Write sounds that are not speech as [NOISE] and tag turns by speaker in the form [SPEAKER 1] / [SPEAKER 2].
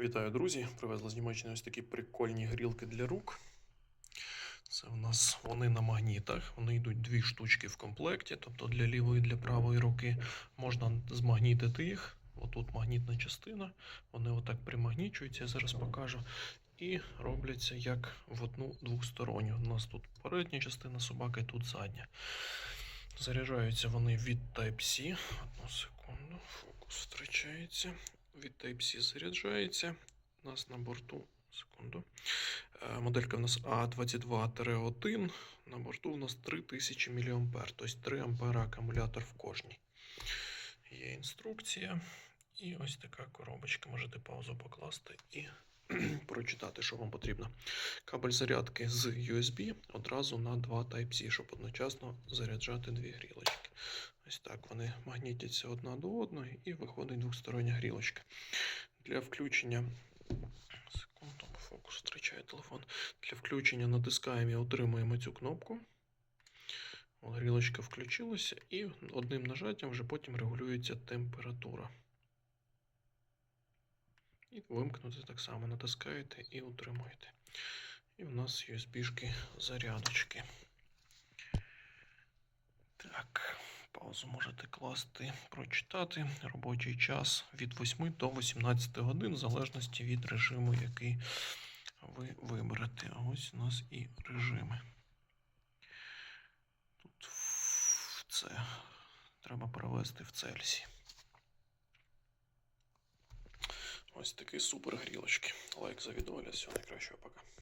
[SPEAKER 1] Вітаю, друзі! Привезли з Німеччини ось такі прикольні грілки для рук. Це в нас вони на магнітах. Вони йдуть дві штучки в комплекті, тобто для лівої і для правої руки можна змагнітити їх. Отут магнітна частина. Вони отак примагнічуються, я зараз покажу. І робляться як в одну двосторонню. У нас тут передня частина собаки, тут задня. Заряджаються вони від Type-C. Одну секунду, фокус втрачається. Від Type-C заряджається. У нас на борту. Секунду. Е, Моделька в нас А22-1. На борту в нас 3000 мА, тобто 3 ампера акумулятор в кожній. Є інструкція. І ось така коробочка. Можете паузу покласти і [CLEARS THROAT] прочитати, що вам потрібно. Кабель зарядки з USB одразу на два Type-C, щоб одночасно заряджати дві грілочки. Ось так вони магнітяться одна до одної і виходить двостороння грілочка. Для включення. Секунду, фокус втрачає телефон. Для включення натискаємо і отримуємо цю кнопку. От Грілочка включилася, і одним нажаттям вже потім регулюється температура. І вимкнути так само натискаєте і утримуєте. І в нас USB-шки зарядочки. Так, паузу можете класти, прочитати. Робочий час від 8 до 18 годин, в залежності від режиму, який ви виберете. А ось у нас і режими. Тут це треба перевести в Цельсі. Ось такі супер грілочки. Лайк за відео, всього найкращого, пока.